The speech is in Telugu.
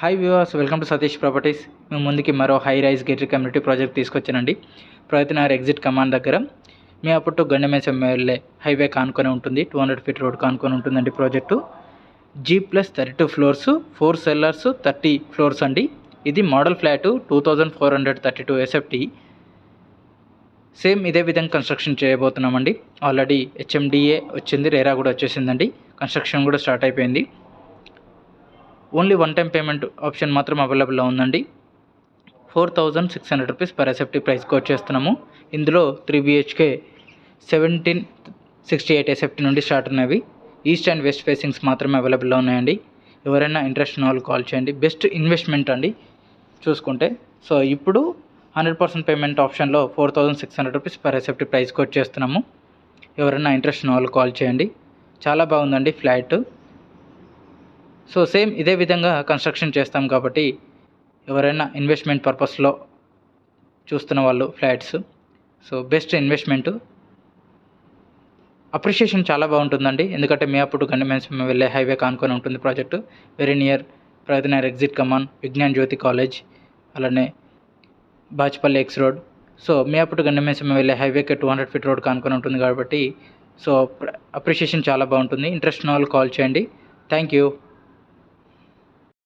Hi viewers welcome to Satish properties మేము ముందుకి మరో high rise gated community project తీసుకొచ్చానండి. ప్రయత్నగర్ ఎగ్జిట్ కమాండ్ దగ్గర మీ అప్పుడు గండమేసం వెళ్ళే హైవే కానుకొని ఉంటుంది. టూ హండ్రెడ్ ఫీట్ రోడ్ కానుకొని ఉంటుందండి project G plus thirty two floors four cellars thirty floors అండి. ఇది model flat two thousand four hundred thirty two SFT same ఇదే విధంగా కన్స్ట్రక్షన్ చేయబోతున్నామండి. ఆల్రెడీ హెచ్ఎండిఏ వచ్చింది రేరా కూడా వచ్చేసిందండి. కన్స్ట్రక్షన్ కూడా స్టార్ట్ అయిపోయింది. Only one time payment option మాత్రం అవైలబుల్లో ఉందండి. Four thousand six hundred rupees per SFT ప్రైస్కి వచ్చేస్తున్నాము ఇందులో three BHK seventeen sixty eight SFT నుండి స్టార్ట్ ఉన్నవి. ఈస్ట్ అండ్ వెస్ట్ ఫేసింగ్స్ మాత్రమే అవైలబుల్లో ఉన్నాయండి. ఎవరైనా ఇంట్రెస్ట్ ఉన్న వాళ్ళు కాల్ చేయండి. బెస్ట్ ఇన్వెస్ట్మెంట్ అండి చూసుకుంటే. సో ఇప్పుడు హండ్రెడ్ పర్సెంట్ పేమెంట్ ఆప్షన్లో four thousand six hundred rupees per SFT ప్రైస్కి వచ్చేస్తున్నాము ఎవరైనా ఇంట్రెస్ట్ ఉన్న వాళ్ళు కాల్ చేయండి. చాలా బాగుందండి ఫ్లాట్. సో సేమ్ ఇదే విధంగా కన్స్ట్రక్షన్ చేస్తాం కాబట్టి ఎవరైనా ఇన్వెస్ట్మెంట్ పర్పస్లో చూస్తున్న వాళ్ళు flats. So best investment. Appreciation చాలా బాగుంటుందండి. ఎందుకంటే మే అప్పుడు గండిమెన్స్ వెళ్ళే హైవే కానుకొని ఉంటుంది project. Very near Pragathinagar exit కమాన్ విజ్ఞాన్ జ్యోతి కాలేజ్ అలానే బాచ్పల్లి ఎక్స్ రోడ్. సో మే అప్పుడు గండిమేసం వెళ్ళే హైవేకి టూ హండ్రెడ్ ఫీట్ రోడ్ కానుకొని ఉంటుంది కాబట్టి సో అప్రిషియేషన్ చాలా బాగుంటుంది. ఇంట్రెస్ట్ ఉన్న వాళ్ళు కాల్ చేయండి. Thank you.